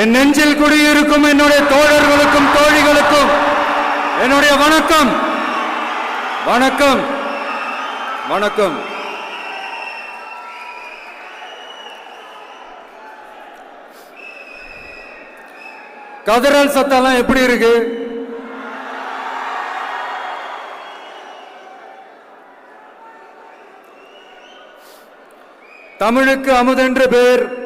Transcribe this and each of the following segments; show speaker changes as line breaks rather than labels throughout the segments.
என் நெஞ்சில் குடியிருக்கும் என்னுடைய தோழர்களுக்கும் தோழிகளுக்கும் என்னுடைய வணக்கம். வணக்கம். வணக்கம். கதறல் சத்தம்லாம் எப்படி இருக்கு? தமிழுக்கு அமுதென்று பேர்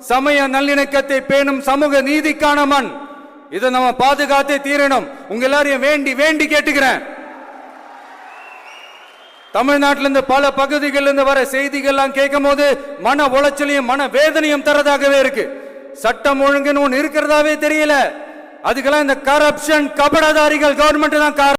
சமய நல்லிணக்கத்தை பேணும் சமூக நீதிக்கான மண். இதை நம்ம பாதுகாத்தே தீரணும். உங்க எல்லாரையும் வேண்டி வேண்டி கேட்டுக்கிறேன். தமிழ்நாட்டில இருந்து பல பகுதிகளில் இருந்து வர செய்திகள்லாம் கேட்கும் போது மன உளைச்சலையும் மன வேதனையும் தரதாகவே இருக்கு. சட்டம் ஒழுங்குன்னு ஒன்று இருக்கிறதாவே தெரியல. அதுக்கெல்லாம் இந்த கரப்ஷன் கபடதாரிகள் கவர்மெண்ட் தான் காரணம்.